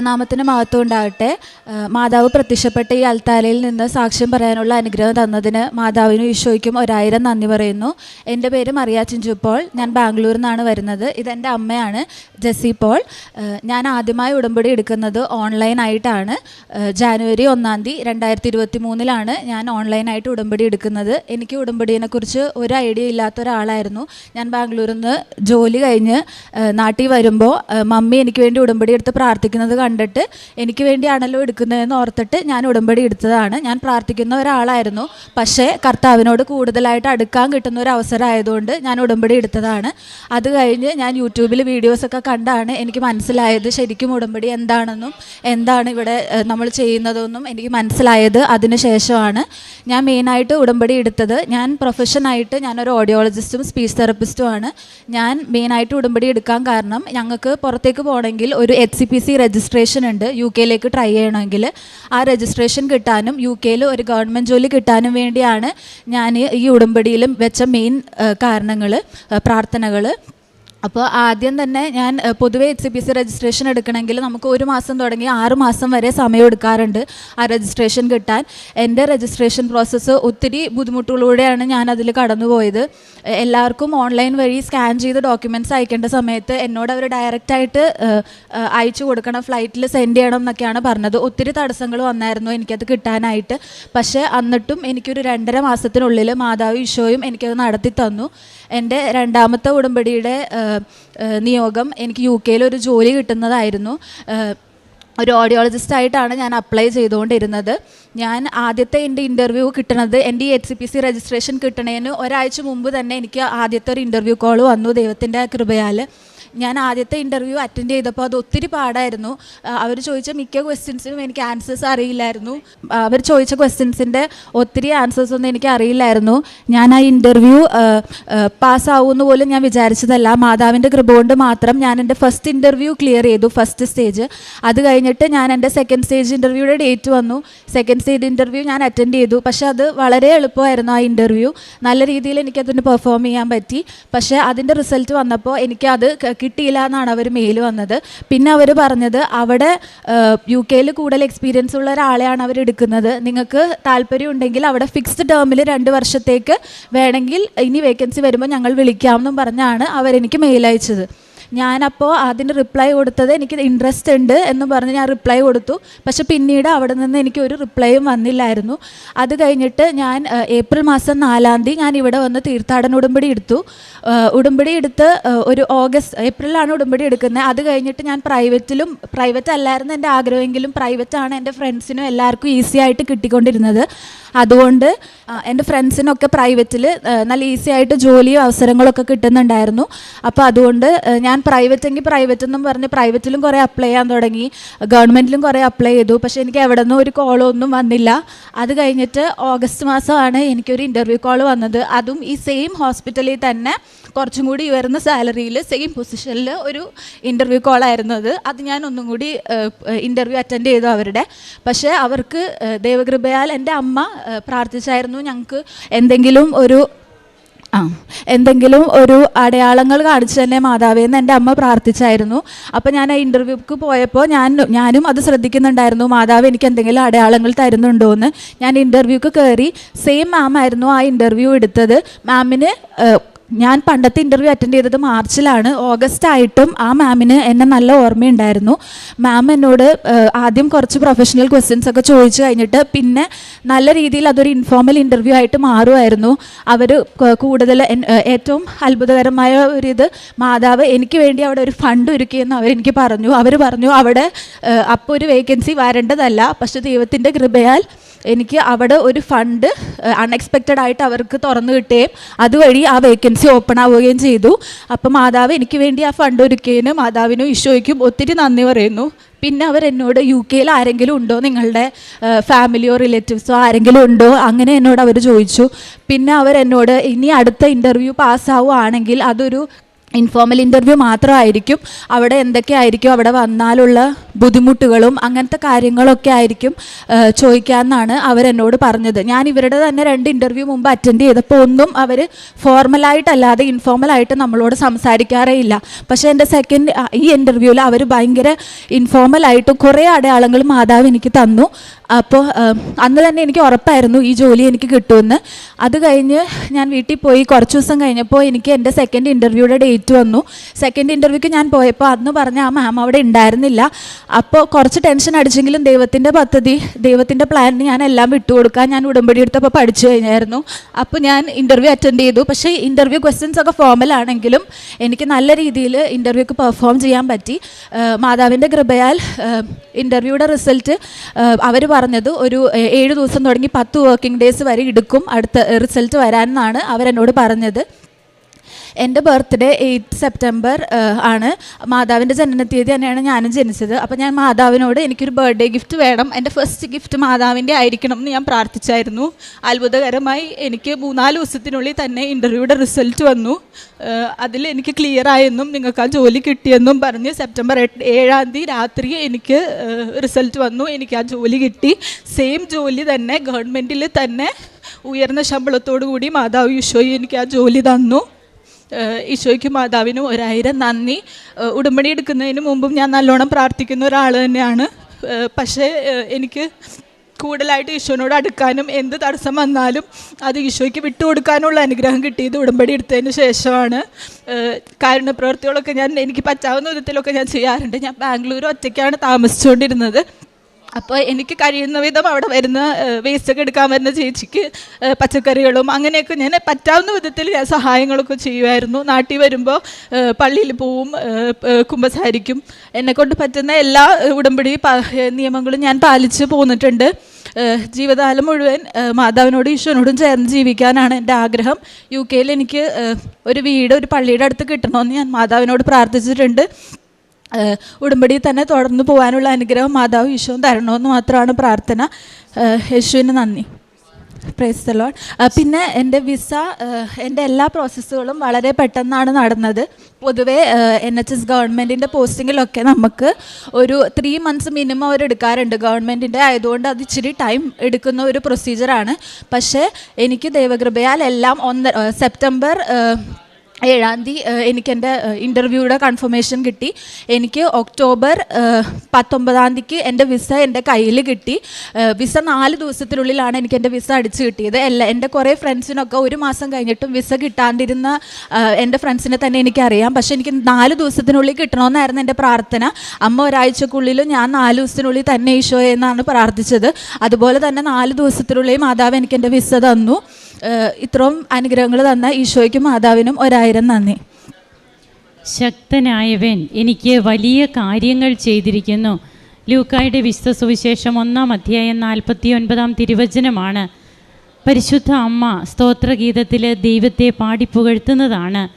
ദൈവനാമത്തിന് മഹത്വം ഉണ്ടാകട്ടെ. മാതാവ് പ്രത്യക്ഷപ്പെട്ട ഈ അൽത്താലയിൽ നിന്ന് സാക്ഷ്യം പറയാനുള്ള അനുഗ്രഹം തന്നതിന് മാതാവിനും ഈശോയ്ക്കും ഒരായിരം നന്ദി പറയുന്നു. എന്റെ പേര് മറിയ ചിഞ്ചു പോൾ. ഞാൻ ബാംഗ്ലൂരിൽ നിന്നാണ് വരുന്നത്. ഇതെന്റെ അമ്മയാണ് ജെസ്സി പോൾ. ഞാൻ ആദ്യമായി ഉടമ്പടി എടുക്കുന്നത് ഓൺലൈനായിട്ടാണ്. ജാനുവരി ഒന്നാം തീയതി രണ്ടായിരത്തി ഇരുപത്തി മൂന്നിലാണ് ഞാൻ ഓൺലൈനായിട്ട് ഉടമ്പടി എടുക്കുന്നത്. എനിക്ക് ഉടമ്പടിയെക്കുറിച്ച് ഒരു ഐഡിയ ഇല്ലാത്ത ഒരാളായിരുന്നു. ഞാൻ ബാംഗ്ലൂരിൽ നിന്ന് ജോലി കഴിഞ്ഞ് നാട്ടിൽ വരുമ്പോൾ മമ്മി എനിക്ക് വേണ്ടി ഉടമ്പടി എടുത്ത് പ്രാർത്ഥിക്കുന്നത് കണ്ടിട്ട് എനിക്ക് വേണ്ടിയാണല്ലോ എടുക്കുന്നതെന്ന് ഓർത്തിട്ട് ഞാൻ ഉടമ്പടി എടുത്തതാണ്. ഞാൻ പ്രാർത്ഥിക്കുന്ന ഒരാളായിരുന്നു. പക്ഷേ കർത്താവിനോട് കൂടുതലായിട്ട് അടുക്കാൻ കിട്ടുന്ന ഒരു അവസരമായതുകൊണ്ട് ഞാൻ ഉടമ്പടി എടുത്തതാണ്. അത് കഴിഞ്ഞ് ഞാൻ യൂട്യൂബിൽ വീഡിയോസൊക്കെ കണ്ടാണ് എനിക്ക് മനസ്സിലായത് ശരിക്കും ഉടമ്പടി എന്താണെന്നും എന്താണ് ഇവിടെ നമ്മൾ ചെയ്യുന്നതെന്നും എനിക്ക് മനസ്സിലായത് അതിന് ശേഷമാണ്. ഞാൻ മെയിനായിട്ട് ഉടമ്പടി എടുത്തത് ഞാൻ പ്രൊഫഷനായിട്ട് ഞാനൊരു ഓഡിയോളജിസ്റ്റും സ്പീച്ച് തെറപ്പിസ്റ്റുമാണ് ഞാൻ മെയിനായിട്ട് ഉടമ്പടി എടുക്കാൻ കാരണം ഞങ്ങൾക്ക് പുറത്തേക്ക് പോകണമെങ്കിൽ ഒരു H C P C registration ഉണ്ട്. യു കെയിലേക്ക് ട്രൈ ചെയ്യണമെങ്കിൽ ആ രജിസ്ട്രേഷൻ കിട്ടാനും യു കെയിൽ ഒരു ഗവൺമെന്റ് ജോലി കിട്ടാനും വേണ്ടിയാണ് ഞാൻ ഈ ഉടമ്പടിയിലും വെച്ച മെയിൻ കാരണങ്ങൾ പ്രാർത്ഥനകൾ അപ്പോൾ ആദ്യം തന്നെ ഞാൻ പൊതുവെ എച്ച് പി സി രജിസ്ട്രേഷൻ എടുക്കണമെങ്കിൽ നമുക്ക് ഒരു മാസം തുടങ്ങി ആറ് മാസം വരെ സമയം എടുക്കാറുണ്ട് ആ രജിസ്ട്രേഷൻ കിട്ടാൻ. എന്റെ രജിസ്ട്രേഷൻ പ്രോസസ്സ് ഒത്തിരി ബുദ്ധിമുട്ടുകളിലൂടെയാണ് ഞാൻ അതിൽ കടന്നുപോയത്. എല്ലാവർക്കും ഓൺലൈൻ വഴി സ്കാൻ ചെയ്ത് ഡോക്യുമെന്റ്സ് അയക്കേണ്ട സമയത്ത് എന്നോട് അവർ ഡയറക്റ്റായിട്ട് അയച്ചു കൊടുക്കണം ഫ്ലൈറ്റിൽ സെൻഡ് ചെയ്യണം എന്നൊക്കെയാണ് പറഞ്ഞത്. ഒത്തിരി തടസ്സങ്ങൾ വന്നായിരുന്നു എനിക്കത് കിട്ടാനായിട്ട്. പക്ഷേ എന്നിട്ടും എനിക്കൊരു രണ്ടര മാസത്തിനുള്ളിൽ മാതാവ് ഈശോയും എനിക്കത് നടത്തി തന്നു എന്റെ രണ്ടാമത്തെ ഉടമ്പടിയുടെ നിയോഗം എനിക്ക് യു കെയിൽ ഒരു ജോലി കിട്ടുന്നതായിരുന്നു. ഒരു ഓഡിയോളജിസ്റ്റ് ആയിട്ടാണ് ഞാൻ അപ്ലൈ ചെയ്തുകൊണ്ടിരുന്നത്. ഞാൻ ആദ്യത്തെ എന്റെ ഇന്റർവ്യൂ കിട്ടണത് എന്റെ ഈ H C P C registration കിട്ടണതിന് ഒരാഴ്ച മുമ്പ് തന്നെ എനിക്ക് ആദ്യത്തെ ഒരു ഇന്റർവ്യൂ കോൾ വന്നു ദൈവത്തിന്റെ കൃപയാൽ. ഞാൻ ആദ്യത്തെ ഇന്റർവ്യൂ അറ്റൻഡ് ചെയ്തപ്പോൾ അത് ഒത്തിരി പാടായിരുന്നു. അവർ ചോദിച്ച മിക്ക ക്വസ്റ്റ്യൻസിനും എനിക്ക് ആൻസേഴ്സ് അറിയില്ലായിരുന്നു. അവർ ചോദിച്ച ക്വസ്റ്റ്യൻസിന്റെ ഒത്തിരി ആൻസേഴ്സ് ഒന്നും എനിക്ക് അറിയില്ലായിരുന്നു. ഞാൻ ആ ഇന്റർവ്യൂ പാസ്സാവുമെന്ന് പോലും ഞാൻ വിചാരിച്ചതല്ല. മാതാവിന്റെ കൃപ കൊണ്ട് മാത്രം ഞാൻ എന്റെ ഫസ്റ്റ് ഇന്റർവ്യൂ ക്ലിയർ ചെയ്തു ഫസ്റ്റ് സ്റ്റേജ് അത് കഴിഞ്ഞിട്ട് ഞാൻ എന്റെ സെക്കൻഡ് സ്റ്റേജ് ഇന്റർവ്യൂയുടെ ഡേറ്റ് വന്നു. സെക്കൻഡ് സ്റ്റേജ് ഇന്റർവ്യൂ ഞാൻ അറ്റൻഡ് ചെയ്തു. പക്ഷേ അത് വളരെ എളുപ്പമായിരുന്നു ആ ഇന്റർവ്യൂ നല്ല രീതിയിൽ എനിക്കതിന് പെർഫോം ചെയ്യാൻ പറ്റി. പക്ഷേ അതിന്റെ റിസൾട്ട് വന്നപ്പോൾ എനിക്കത് കിട്ടിയില്ല എന്നാണ് അവർ മെയിൽ വന്നത്. പിന്നെ അവർ പറഞ്ഞത് അവിടെ യു കെയിൽ കൂടുതൽ എക്സ്പീരിയൻസ് ഉള്ള ഒരാളെയാണ് അവർ എടുക്കുന്നത്. നിങ്ങൾക്ക് താല്പര്യം ഉണ്ടെങ്കിൽ അവിടെ ഫിക്സ്ഡ് ടേമിൽ രണ്ട് വർഷത്തേക്ക് വേണമെങ്കിൽ ഇനി വേക്കൻസി വരുമ്പോൾ ഞങ്ങൾ വിളിക്കാമെന്നും പറഞ്ഞാണ് അവരെനിക്ക് മെയിൽ അയച്ചത്. ഞാനപ്പോൾ അതിന് റിപ്ലൈ കൊടുത്തത് എനിക്ക് ഇൻട്രസ്റ്റ് ഉണ്ട് എന്ന് പറഞ്ഞ് ഞാൻ റിപ്ലൈ കൊടുത്തു. പക്ഷെ പിന്നീട് അവിടെ നിന്ന് എനിക്ക് ഒരു റിപ്ലൈയും വന്നില്ലായിരുന്നു. അത് കഴിഞ്ഞിട്ട് ഞാൻ ഏപ്രിൽ മാസം നാലാം തീയതി ഞാൻ ഇവിടെ വന്ന് തീർത്ഥാടന ഉടമ്പടി എടുത്തു. ഉടമ്പടി എടുത്ത് ഒരു ഓഗസ്റ്റ് ഏപ്രിലാണ് ഉടമ്പടി എടുക്കുന്നത്. അത് കഴിഞ്ഞിട്ട് ഞാൻ പ്രൈവറ്റിലും പ്രൈവറ്റ് അല്ലായിരുന്നു എന്റെ ആഗ്രഹമെങ്കിലും പ്രൈവറ്റാണ് എന്റെ ഫ്രണ്ട്സിനും എല്ലാവർക്കും ഈസി ആയിട്ട് കിട്ടിക്കൊണ്ടിരുന്നത്. അതുകൊണ്ട് എന്റെ ഫ്രണ്ട്സിനൊക്കെ പ്രൈവറ്റിൽ നല്ല ഈസി ആയിട്ട് ജോലിയും അവസരങ്ങളൊക്കെ കിട്ടുന്നുണ്ടായിരുന്നു. അപ്പോൾ അതുകൊണ്ട് ഞാൻ പ്രൈവറ്റ് എങ്കിൽ പ്രൈവറ്റ് എന്നും പറഞ്ഞ് പ്രൈവറ്റിലും കുറേ അപ്ലൈ ചെയ്യാൻ തുടങ്ങി. ഗവൺമെന്റിലും കുറേ അപ്ലൈ ചെയ്തു. പക്ഷേ എനിക്ക് എവിടെ നിന്നും ഒരു കോളോ ഒന്നും വന്നില്ല. അത് കഴിഞ്ഞിട്ട് ഓഗസ്റ്റ് മാസമാണ് എനിക്കൊരു ഇന്റർവ്യൂ കോൾ വന്നത്. അതും ഈ സെയിം ഹോസ്പിറ്റലിൽ തന്നെ കുറച്ചും കൂടി ഉയർന്ന സാലറിയിൽ സെയിം പൊസിഷനിൽ ഒരു ഇന്റർവ്യൂ കോൾ ആയിരുന്നു അത്. അത് ഞാൻ ഒന്നും കൂടി ഇന്റർവ്യൂ അറ്റൻഡ് ചെയ്തു അവരുടെ. പക്ഷേ അവർക്ക് ദൈവകൃപയാൽ എന്റെ അമ്മ പ്രാർത്ഥിച്ചായിരുന്നു ഞങ്ങൾക്ക് എന്തെങ്കിലും ഒരു ആ. എന്തെങ്കിലും ഒരു അടയാളങ്ങൾ കാണിച്ചു തന്നെ മാതാവേന്ന് എന്റെ അമ്മ പ്രാർത്ഥിച്ചായിരുന്നു. അപ്പോൾ ഞാൻ ആ ഇന്റർവ്യൂക്ക് പോയപ്പോൾ ഞാൻ ഞാനും അത് ശ്രദ്ധിക്കുന്നുണ്ടായിരുന്നു. മാതാവ് എനിക്ക് എന്തെങ്കിലും അടയാളങ്ങൾ തരുന്നുണ്ടോ എന്ന്. ഞാൻ ഇന്റർവ്യൂക്ക് കയറി സെയിം മാം ആയിരുന്നു ആ ഇന്റർവ്യൂ എടുത്തത്. മാമിന് ഞാൻ പണ്ടത്തെ ഇന്റർവ്യൂ അറ്റൻഡ് ചെയ്തത് മാർച്ചിലാണ്. ഓഗസ്റ്റ് ആയിട്ടും ആ മാമിന് എന്നെ നല്ല ഓർമ്മയുണ്ടായിരുന്നു. മാം എന്നോട് ആദ്യം കുറച്ച് പ്രൊഫഷണൽ ക്വസ്റ്റ്യൻസ് ഒക്കെ ചോദിച്ചു കഴിഞ്ഞിട്ട് പിന്നെ നല്ല രീതിയിൽ അതൊരു ഇൻഫോർമൽ ഇന്റർവ്യൂ ആയിട്ട് മാറുമായിരുന്നു. അവർ കൂടുതൽ ഏറ്റവും അത്ഭുതകരമായ ഒരു ഇത് മാതാവ് എനിക്ക് വേണ്ടി അവിടെ ഒരു ഫണ്ട് ഒരുക്കിയെന്ന് അവരെനിക്ക് പറഞ്ഞു. അവർ പറഞ്ഞു അവിടെ അപ്പോൾ ഒരു വേക്കൻസി വരേണ്ടതല്ല പക്ഷേ ദൈവത്തിന്റെ കൃപയാൽ എനിക്ക് അവിടെ ഒരു ഫണ്ട് അൺഎക്സ്പെക്റ്റഡ് ആയിട്ട് അവർക്ക് തുറന്നു കിട്ടുകയും അതുവഴി ആ വേക്കൻസി ഓപ്പൺ ആവുകയും ചെയ്തു. അപ്പം മാതാവ് എനിക്ക് വേണ്ടി ആ ഫണ്ട് ഒരുക്കിയതിന് മാതാവിനും ഈശോയ്ക്കും ഒത്തിരി നന്ദി പറയുന്നു. പിന്നെ അവർ എന്നോട് യു കെയിൽ ആരെങ്കിലും ഉണ്ടോ? നിങ്ങളുടെ ഫാമിലിയോ റിലേറ്റീവ്സോ ആരെങ്കിലും ഉണ്ടോ? അങ്ങനെ എന്നോട് അവർ ചോദിച്ചു. പിന്നെ അവർ എന്നോട് ഇനി അടുത്ത ഇന്റർവ്യൂ പാസ്സാവുകയാണെങ്കിൽ അതൊരു ഇൻഫോർമൽ ഇന്റർവ്യൂ മാത്രമായിരിക്കും. അവിടെ എന്തൊക്കെയായിരിക്കും? അവിടെ വന്നാലുള്ള ബുദ്ധിമുട്ടുകളും അങ്ങനത്തെ കാര്യങ്ങളൊക്കെ ആയിരിക്കും ചോദിക്കാമെന്നാണ് അവരെന്നോട് പറഞ്ഞത്. ഞാൻ ഇവരുടെ തന്നെ രണ്ട് ഇന്റർവ്യൂ മുമ്പ് അറ്റൻഡ് ചെയ്തപ്പോൾ ഒന്നും അവർ ഫോർമലായിട്ടല്ലാതെ ഇൻഫോർമലായിട്ട് നമ്മളോട് സംസാരിക്കാറേ ഇല്ല. പക്ഷേ എന്റെ സെക്കൻഡ് ഈ ഇന്റർവ്യൂവിൽ അവർ ഭയങ്കര ഇൻഫോർമലായിട്ടും കുറേ അടയാളങ്ങൾ മാതാവ് എനിക്ക് തന്നു. അപ്പോൾ അന്ന് തന്നെ എനിക്ക് ഉറപ്പായിരുന്നു ഈ ജോലി എനിക്ക് കിട്ടുമെന്ന്. അത് കഴിഞ്ഞ് ഞാൻ വീട്ടിൽ പോയി കുറച്ച് ദിവസം കഴിഞ്ഞപ്പോൾ എനിക്ക് എന്റെ സെക്കൻഡ് ഇന്റർവ്യൂയുടെ ഡേറ്റ് വന്നു. സെക്കൻഡ് ഇന്റർവ്യൂക്ക് ഞാൻ പോയപ്പോൾ അന്ന് പറഞ്ഞ ആ മാം അവിടെ ഉണ്ടായിരുന്നില്ല. അപ്പോൾ കുറച്ച് ടെൻഷൻ അടിച്ചെങ്കിലും ദൈവത്തിന്റെ പദ്ധതി ദൈവത്തിന്റെ പ്ലാനിന് ഞാൻ എല്ലാം വിട്ടുകൊടുക്കാൻ ഞാൻ ഉടമ്പടി എടുത്തപ്പോൾ പഠിച്ചു കഴിഞ്ഞായിരുന്നു. അപ്പോൾ ഞാൻ ഇന്റർവ്യൂ അറ്റൻഡ് ചെയ്തു. പക്ഷേ ഇന്റർവ്യൂ ക്വസ്റ്റ്യൻസ് ഒക്കെ ഫോമൽ ആണെങ്കിലും എനിക്ക് നല്ല രീതിയിൽ ഇന്റർവ്യൂക്ക് പെർഫോം ചെയ്യാൻ പറ്റി. മാതാവിന്റെ കൃപയാൽ ഇന്റർവ്യൂയുടെ റിസൾട്ട് അവർ പറഞ്ഞത് ഒരു ഏഴ് ദിവസം തുടങ്ങി പത്ത് വർക്കിംഗ് ഡേയ്സ് വരെ എടുക്കും. അടുത്ത റിസൾട്ട് വരാനെന്നാണ് അവരെന്നോട് പറഞ്ഞത്. എന്റെ ബർത്ത്ഡേ എയ്റ്റ് സെപ്റ്റംബർ ആണ്. മാതാവിന്റെ ജനനത്തീയതി തന്നെയാണ് ഞാനും ജനിച്ചത്. അപ്പോൾ ഞാൻ മാതാവിനോട് എനിക്കൊരു ബർത്ത്ഡേ ഗിഫ്റ്റ് വേണം. എന്റെ ഫസ്റ്റ് ഗിഫ്റ്റ് മാതാവിന്റെ ആയിരിക്കണം എന്ന് ഞാൻ പ്രാർത്ഥിച്ചായിരുന്നു. അത്ഭുതകരമായി എനിക്ക് മൂന്നാൽ ദിവസത്തിനുള്ളിൽ തന്നെ ഇന്റർവ്യൂയുടെ റിസൾട്ട് വന്നു. അതിൽ എനിക്ക് ക്ലിയർ ആയെന്നും നിങ്ങൾക്ക് ആ ജോലി കിട്ടിയെന്നും പറഞ്ഞ് സെപ്റ്റംബർ എട്ട് ഏഴാം തീയതി രാത്രി എനിക്ക് റിസൾട്ട് വന്നു. എനിക്ക് ആ ജോലി കിട്ടി. സെയിം ജോലി തന്നെ ഗവൺമെന്റിൽ തന്നെ ഉയർന്ന ശമ്പളത്തോടു കൂടി മാതാവ് ഈശോയി എനിക്ക് ആ ജോലി തന്നു. ഈശോയ്ക്കും മാതാവിനും ഒരായിരം നന്ദി. ഉടമ്പടി എടുക്കുന്നതിന് മുമ്പും ഞാൻ നല്ലോണം പ്രാർത്ഥിക്കുന്ന ഒരാൾ തന്നെയാണ്. പക്ഷേ എനിക്ക് കൂടുതലായിട്ട് ഈശോനോട് അടുക്കാനും എന്ത് തടസ്സം വന്നാലും അത് ഈശോയ്ക്ക് വിട്ടുകൊടുക്കാനുള്ള അനുഗ്രഹം കിട്ടിയത് ഉടമ്പടി എടുത്തതിന് ശേഷമാണ്. കാരുണ്യപ്രവൃത്തികളൊക്കെ ഞാൻ എനിക്ക് പറ്റാവുന്ന വിധത്തിലൊക്കെ ഞാൻ ചെയ്യാറുണ്ട്. ഞാൻ ബാംഗ്ലൂർ ഒറ്റയ്ക്കാണ് താമസിച്ചുകൊണ്ടിരുന്നത്. അപ്പോൾ എനിക്ക് കഴിയുന്ന വിധം അവിടെ വരുന്ന വേസ്റ്റൊക്കെ എടുക്കാൻ വരുന്ന ചേച്ചിക്ക് പച്ചക്കറികളും അങ്ങനെയൊക്കെ ഞാൻ പറ്റാവുന്ന വിധത്തിൽ ഞാൻ സഹായങ്ങളൊക്കെ ചെയ്യുമായിരുന്നു. നാട്ടിൽ വരുമ്പോൾ പള്ളിയിൽ പോവും കുമ്പസാരിക്കും. എന്നെക്കൊണ്ട് പറ്റുന്ന എല്ലാ ഉടമ്പടി നിയമങ്ങളും ഞാൻ പാലിച്ച് പോന്നിട്ടുണ്ട്. ജീവിതകാലം മുഴുവൻ മാതാവിനോടും ഈശോനോടും ചേർന്ന് ജീവിക്കാനാണ് എന്റെ ആഗ്രഹം. യു കെയിൽ എനിക്ക് ഒരു വീട് ഒരു പള്ളിയുടെ അടുത്ത് കിട്ടണമെന്ന് ഞാൻ മാതാവിനോട് പ്രാർത്ഥിച്ചിട്ടുണ്ട്. ഏഹ് ഉടമ്പടിയിൽ തന്നെ തുടർന്ന് പോകാനുള്ള അനുഗ്രഹം മാതാവ് ഈശോയും തരണമെന്ന് മാത്രമാണ് പ്രാർത്ഥന. യേശുവിന് നന്ദി. പ്രൈസ് ലോർഡ് പിന്നെ എന്റെ വിസ എന്റെ എല്ലാ പ്രോസസ്സുകളും വളരെ പെട്ടെന്നാണ് നടന്നത്. പൊതുവേ എൻ എച്ച് എസ് ഗവൺമെന്റിന്റെ പോസ്റ്റിങ്ങിലൊക്കെ നമുക്ക് ഒരു ത്രീ മന്ത്സ് മിനിമം അവർ എടുക്കാറുണ്ട്. ഗവൺമെന്റിന്റെ ആയതുകൊണ്ട് അത് ഇച്ചിരി ടൈം എടുക്കുന്ന ഒരു പ്രൊസീജിയറാണ് പക്ഷേ എനിക്ക് ദൈവകൃപയാൽ എല്ലാം ഒന്ന് സെപ്റ്റംബർ ഏഴാം തീയതി എനിക്കെന്റെ ഇന്റർവ്യൂയുടെ കൺഫർമേഷൻ കിട്ടി. എനിക്ക് ഒക്ടോബർ പത്തൊമ്പതാം തീയതിക്ക് എന്റെ വിസ എന്റെ കയ്യിൽ കിട്ടി. വിസ നാല് ദിവസത്തിനുള്ളിലാണ് എനിക്ക് എന്റെ വിസ അടിച്ച് കിട്ടിയത്. എല്ലാ എന്റെ കുറേ ഫ്രണ്ട്സിനൊക്കെ ഒരു മാസം കഴിഞ്ഞിട്ടും വിസ കിട്ടാണ്ടിരുന്ന എന്റെ ഫ്രണ്ട്സിനെ തന്നെ എനിക്കറിയാം. പക്ഷേ എനിക്ക് നാല് ദിവസത്തിനുള്ളിൽ കിട്ടണമെന്നായിരുന്നു എന്റെ പ്രാർത്ഥന. അമ്മ ഒരാഴ്ചക്കുള്ളിലും ഞാൻ നാല് ദിവസത്തിനുള്ളിൽ തന്നെ ഈശോയെന്നാണ് പ്രാർത്ഥിച്ചത്. അതുപോലെ തന്നെ നാല് ദിവസത്തിനുള്ളിൽ മാതാവ് എനിക്ക് എന്റെ വിസ തന്നു. ഇത്രയും അനുഗ്രഹങ്ങൾ തന്ന ഈശോയ്ക്കും മാതാവിനും ഒരായിരം നന്ദി. ശക്തനായവൻ എനിക്ക് വലിയ കാര്യങ്ങൾ ചെയ്തിരിക്കുന്നു. ലൂക്കായുടെ വിശുദ്ധ സുവിശേഷം ഒന്നാം അധ്യായം നാൽപ്പത്തി ഒൻപതാം തിരുവചനമാണ്. പരിശുദ്ധ അമ്മ സ്തോത്രഗീതത്തിൽ ദൈവത്തെ പാടിപ്പുകഴ്ത്തുന്നതാണ്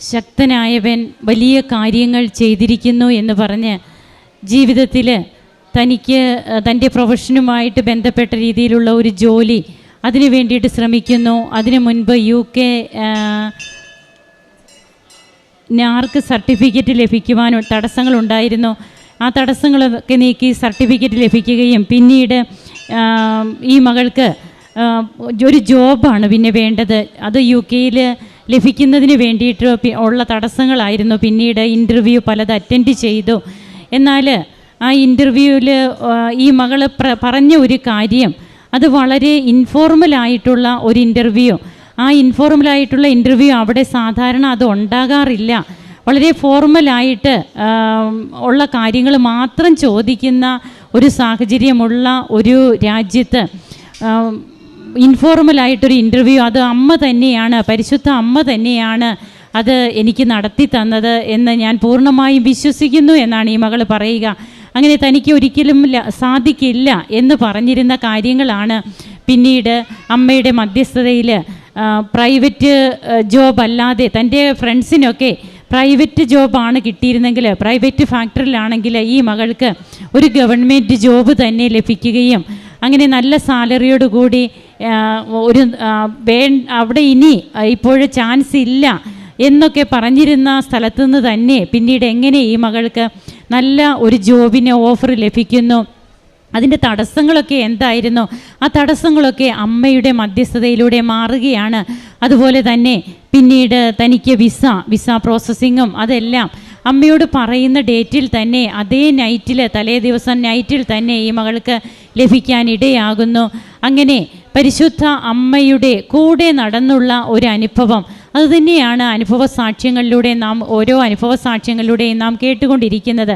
ശക്തനായവൻ വലിയ കാര്യങ്ങൾ ചെയ്തിരിക്കുന്നു എന്ന് പറഞ്ഞ് ജീവിതത്തിൽ തനിക്ക് തന്റെ പ്രൊഫഷനുമായിട്ട് ബന്ധപ്പെട്ട രീതിയിലുള്ള ഒരു ജോലി അതിനു വേണ്ടിയിട്ട് ശ്രമിക്കുന്നു. അതിനു മുൻപ് യു കെ ഞാർക്ക് സർട്ടിഫിക്കറ്റ് ലഭിക്കുവാനും തടസ്സങ്ങളുണ്ടായിരുന്നു. ആ തടസ്സങ്ങളൊക്കെ നീക്കി സർട്ടിഫിക്കറ്റ് ലഭിക്കുകയും പിന്നീട് ഈ മകൾക്ക് ഒരു ജോബാണ് പിന്നെ വേണ്ടത്. അത് യു കെയിൽ ലഭിക്കുന്നതിന് വേണ്ടിയിട്ട് ഉള്ള തടസ്സങ്ങളായിരുന്നു. പിന്നീട് ഇന്റർവ്യൂ പലത് അറ്റൻഡ് ചെയ്തു. എന്നാൽ ആ ഇന്റർവ്യൂവിൽ ഈ മകൾ പറഞ്ഞ ഒരു കാര്യം അത് വളരെ ഇൻഫോർമൽ ആയിട്ടുള്ള ഒരു ഇന്റർവ്യൂ ആ ഇൻഫോർമൽ ആയിട്ടുള്ള ഇന്റർവ്യൂ അവിടെ സാധാരണ അത് ഉണ്ടാകാറില്ല. വളരെ ഫോർമലായിട്ട് ഉള്ള കാര്യങ്ങൾ മാത്രം ചോദിക്കുന്ന ഒരു സാഹചര്യമുള്ള ഒരു രാജ്യത്ത് ഇൻഫോർമലായിട്ടൊരു ഇന്റർവ്യൂ അത് അമ്മ തന്നെയാണ് പരിശുദ്ധ അമ്മ തന്നെയാണ് അത് എനിക്ക് നടത്തി തന്നത് എന്ന് ഞാൻ പൂർണമായും വിശ്വസിക്കുന്നു എന്നാണ് ഈ മകൾ പറയുക. അങ്ങനെ തനിക്ക് ഒരിക്കലും സാധിക്കില്ല എന്ന് പറഞ്ഞിരുന്ന കാര്യങ്ങളാണ് പിന്നീട് അമ്മയുടെ മധ്യസ്ഥതയിൽ പ്രൈവറ്റ് ജോബ് അല്ലാതെ തന്റെ ഫ്രണ്ട്സിനൊക്കെ പ്രൈവറ്റ് ജോബാണ് കിട്ടിയിരുന്നെങ്കിൽ പ്രൈവറ്റ് ഫാക്ടറിയിലാണെങ്കിൽ ഈ മകൾക്ക് ഒരു ഗവൺമെന്റ് ജോബ് തന്നെ ലഭിക്കുകയും അങ്ങനെ നല്ല സാലറിയോടുകൂടി ഒരു വേ അവിടെ ഇനി ഇപ്പോൾ ചാൻസ് ഇല്ല എന്നൊക്കെ പറഞ്ഞിരുന്ന സ്ഥലത്തു നിന്ന് തന്നെ പിന്നീട് എങ്ങനെ ഈ മകൾക്ക് നല്ല ഒരു ജോബിന് ഓഫർ ലഭിക്കുന്നു. അതിന്റെ തടസ്സങ്ങളൊക്കെ എന്തായിരുന്നു? ആ തടസ്സങ്ങളൊക്കെ അമ്മയുടെ മധ്യസ്ഥതയിലൂടെ മാറുകയാണ്. അതുപോലെ തന്നെ പിന്നീട് തനിക്ക് വിസ വിസ പ്രോസസ്സിങ്ങും അതെല്ലാം അമ്മയോട് പറയുന്ന ഡേറ്റിൽ തന്നെ അതേ നൈറ്റിൽ തലേ ദിവസം നൈറ്റിൽ തന്നെ ഈ മകൾക്ക് ലഭിക്കാനിടയാകുന്നു. അങ്ങനെ പരിശുദ്ധ അമ്മയുടെ കൂടെ നടന്നുള്ള ഒരു അനുഭവം അതുതന്നെയാണ് അനുഭവ സാക്ഷ്യങ്ങളിലൂടെ നാം ഓരോ അനുഭവ സാക്ഷ്യങ്ങളിലൂടെയും നാം കേട്ടുകൊണ്ടിരിക്കുന്നത്.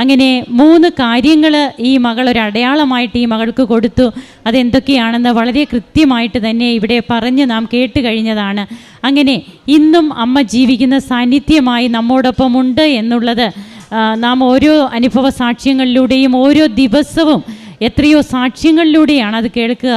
അങ്ങനെ മൂന്ന് കാര്യങ്ങൾ ഈ മകൾ ഒരു അടയാളമായിട്ട് ഈ മകൾക്ക് കൊടുത്തു. അതെന്തൊക്കെയാണെന്ന് വളരെ കൃത്യമായിട്ട് തന്നെ ഇവിടെ പറഞ്ഞ് നാം കേട്ട് കഴിഞ്ഞതാണ്. അങ്ങനെ ഇന്നും അമ്മ ജീവിക്കുന്ന സാന്നിധ്യമായി നമ്മോടൊപ്പമുണ്ട് എന്നുള്ളത് നാം ഓരോ അനുഭവ സാക്ഷ്യങ്ങളിലൂടെയും ഓരോ ദിവസവും എത്രയോ സാക്ഷ്യങ്ങളിലൂടെയാണ് അത് കേൾക്കുക.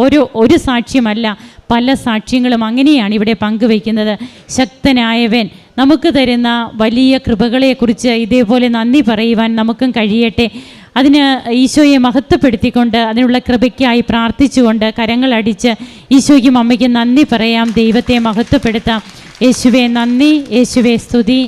ഓരോ ഒരു സാക്ഷ്യമല്ല പല സാക്ഷ്യങ്ങളും അങ്ങനെയാണ് ഇവിടെ പങ്കുവയ്ക്കുന്നത്. ശക്തനായവൻ നമുക്ക് തരുന്ന വലിയ കൃപകളെക്കുറിച്ച് ഇതേപോലെ നന്ദി പറയുവാൻ നമുക്കും കഴിയട്ടെ. അതിന് ഈശോയെ മഹത്വപ്പെടുത്തിക്കൊണ്ട് അതിനുള്ള കൃപയ്ക്കായി പ്രാർത്ഥിച്ചുകൊണ്ട് കരങ്ങളടിച്ച് ഈശോയ്ക്കും അമ്മയ്ക്കും നന്ദി പറയാം. ദൈവത്തെ മഹത്വപ്പെടുത്താം. യേശുവെ നന്ദി. യേശുവെ സ്തുതി.